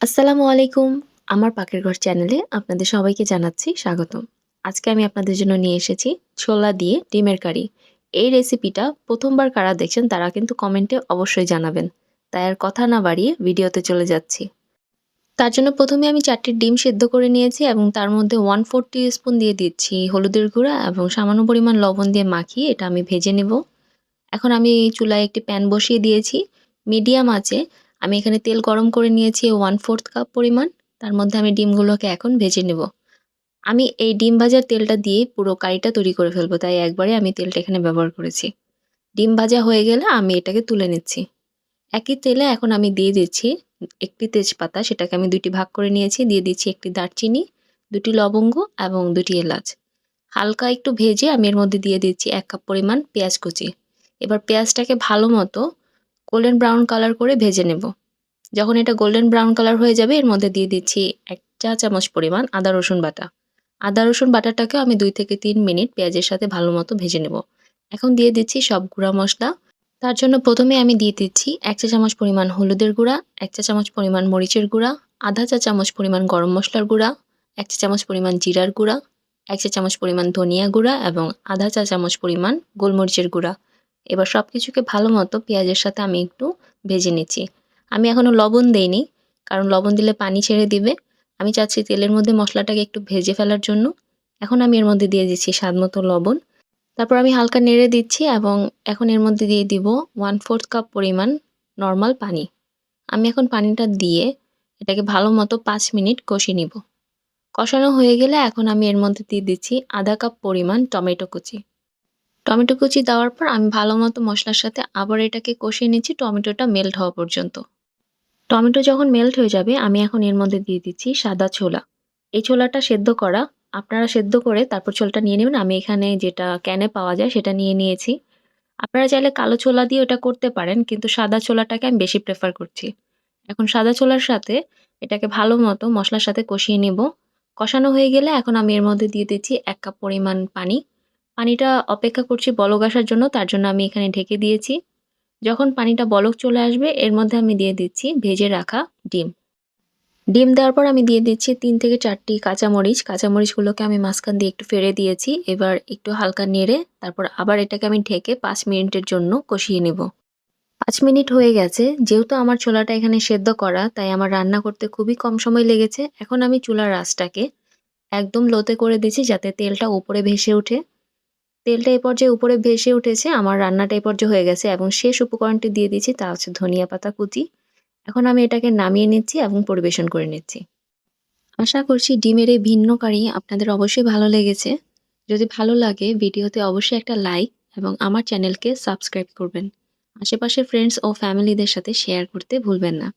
আসসালামু আলাইকুম। আমার পাকের ঘর চ্যানেলে আপনাদের সবাইকে জানাচ্ছি স্বাগতম। আজকে আমি আপনাদের জন্য নিয়ে এসেছি ছোলা দিয়ে ডিমের কারি। এই রেসিপিটা প্রথমবার কারা দেখছেন তারা কিন্তু কমেন্টে অবশ্যই জানাবেন। তাই আর কথা না বাড়িয়ে ভিডিওতে চলে যাচ্ছি। তার জন্য প্রথমে আমি চারটি ডিম সেদ্ধ করে নিয়েছি এবং তার মধ্যে ওয়ান ফোর স্পুন দিয়ে দিচ্ছি হলুদের গুঁড়া এবং সামান্য পরিমাণ লবণ দিয়ে মাখিয়ে এটা আমি ভেজে নেব। এখন আমি চুলায় একটি প্যান বসিয়ে দিয়েছি। মিডিয়াম আছে আমি এখানে তেল গরম করে নিয়েছি ওয়ান ফোর্থ কাপ পরিমাণ। তার মধ্যে আমি ডিমগুলোকে এখন ভেজে নেব। আমি এই ডিম ভাজার তেলটা দিয়ে পুরো কারিটা তৈরি করে ফেলব, তাই একবারে আমি তেলটা এখানে ব্যবহার করেছি। ডিম ভাজা হয়ে গেলে আমি এটাকে তুলে নিচ্ছি। একই তেলে এখন আমি দিয়ে দিচ্ছি একটি তেজপাতা, সেটাকে আমি দুটি ভাগ করে নিয়েছি। দিয়ে দিচ্ছি একটি দারচিনি, দুটি লবঙ্গ এবং দুটি এলাচ। হালকা একটু ভেজে আমি এর মধ্যে দিয়ে দিচ্ছি এক কাপ পরিমাণ পেঁয়াজ কুচি। এবার পেঁয়াজটাকে ভালো মতো গোল্ডেন ব্রাউন কালার করে ভেজে নেব। যখন এটা গোল্ডেন ব্রাউন কালার হয়ে যাবে, এর মধ্যে দিয়ে দিচ্ছি এক চা চামচ পরিমাণ আদা, রসুন বাটা। আদা, রসুন বাটাটাকে আমি দুই থেকে তিন মিনিট পেঁয়াজের সাথে ভালো মতো ভেজে নেব। এখন দিয়ে দিচ্ছি সব গুঁড়া মশলা। তার জন্য প্রথমে আমি দিয়ে দিচ্ছি এক চা চামচ পরিমাণ হলুদের গুঁড়া, এক চা চামচ পরিমাণ মরিচের গুঁড়া, আধা চা চামচ পরিমাণ গরম মশলার গুঁড়া, এক চা চামচ পরিমাণ জিরার গুঁড়া, এক চা চামচ পরিমাণ ধনিয়া গুঁড়া এবং আধা চা চামচ পরিমাণ গোলমরিচের গুঁড়া। এবার সব কিছুকে ভালো মতো পেঁয়াজের সাথে আমি একটু ভেজে নিচ্ছি। আমি এখনও লবণ দেইনি, কারণ লবণ দিলে পানি ছেড়ে দিবে। আমি চাচ্ছি তেলের মধ্যে মশলাটাকে একটু ভেজে ফেলার জন্য। এখন আমি এর মধ্যে দিয়ে দিচ্ছি স্বাদ মতো লবণ। তারপর আমি হালকা নেড়ে দিচ্ছি এবং এখন এর মধ্যে দিয়ে দিব ওয়ান ফোর্থ কাপ পরিমাণ নর্মাল পানি। আমি এখন পানিটা দিয়ে এটাকে ভালো মতো পাঁচ মিনিট কষিয়ে নিব। কষানো হয়ে গেলে এখন আমি এর মধ্যে দিয়ে দিচ্ছি আধা কাপ পরিমাণ টমেটো কুচি। টমেটো কুচি দেওয়ার পর আমি ভালো মতো মশলার সাথে আবার এটাকে কষিয়ে নিচ্ছি, টমেটোটা মেল্ট হওয়া পর্যন্ত। টমেটো যখন মেল্ট হয়ে যাবে, আমি এখন এর মধ্যে দিয়ে দিচ্ছি সাদা ছোলা। এই ছোলাটা সেদ্ধ করা, আপনারা সেদ্ধ করে তারপর ছোলাটা নিয়ে নেবেন। আমি এখানে যেটা ক্যানে পাওয়া যায় সেটা নিয়ে নিয়েছি। আপনারা চাইলে কালো ছোলা দিয়ে ওটা করতে পারেন, কিন্তু সাদা ছোলাটাকে আমি বেশি প্রেফার করছি। এখন সাদা ছোলার সাথে এটাকে ভালো মতো মশলার সাথে কষিয়ে নেব। কষানো হয়ে গেলে এখন আমি এর মধ্যে দিয়ে দিচ্ছি এক কাপ পরিমাণ পানি। পানিটা অপেক্ষা করছি বলক আসার জন্য, তার জন্য আমি এখানে ঢেকে দিয়েছি। যখন পানিটা বলক চলে আসবে, এর মধ্যে আমি দিয়ে দিচ্ছি ভেজে রাখা ডিম। ডিম দেওয়ার পর আমি দিয়ে দিচ্ছি তিন থেকে চারটি কাঁচামরিচ। কাঁচামরিচগুলোকে আমি মাঝখান দিয়ে একটু ফেড়ে দিয়েছি। এবার একটু হালকা নেড়ে, তারপর আবার এটাকে আমি ঢেকে পাঁচ মিনিটের জন্য কষিয়ে নেব। পাঁচ মিনিট হয়ে গেছে। যেহেতু আমার ছোলাটা এখানে সেদ্ধ করা, তাই আমার রান্না করতে খুবই কম সময় লেগেছে। এখন আমি চুলার রাসটাকে একদম লোতে করে দিচ্ছি যাতে তেলটা উপরে ভেসে ওঠে। তেলটা এই পর্যায়ে উপরে ভেসে উঠেছে, আমার রান্নাটা এই পর্যায়ে হয়ে গেছে এবং শেষ উপকরণটি দিয়ে দিচ্ছি, তা হচ্ছে ধনিয়া পাতা কুচি। এখন আমি এটাকে নামিয়ে নিচ্ছি এবং পরিবেশন করে নিচ্ছি। আশা করছি ডিমের এই ভিন্ন কারি আপনাদের অবশ্যই ভালো লেগেছে। যদি ভালো লাগে ভিডিওতে অবশ্যই একটা লাইক এবং আমার চ্যানেলকে সাবস্ক্রাইব করবেন। আশেপাশে ফ্রেন্ডস ও ফ্যামিলিদের সাথে শেয়ার করতে ভুলবেন না।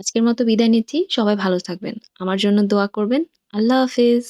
আজকের মতো বিদায় নিচ্ছি, সবাই ভালো থাকবেন। আমার জন্য দোয়া করবেন। আল্লাহ হাফিজ।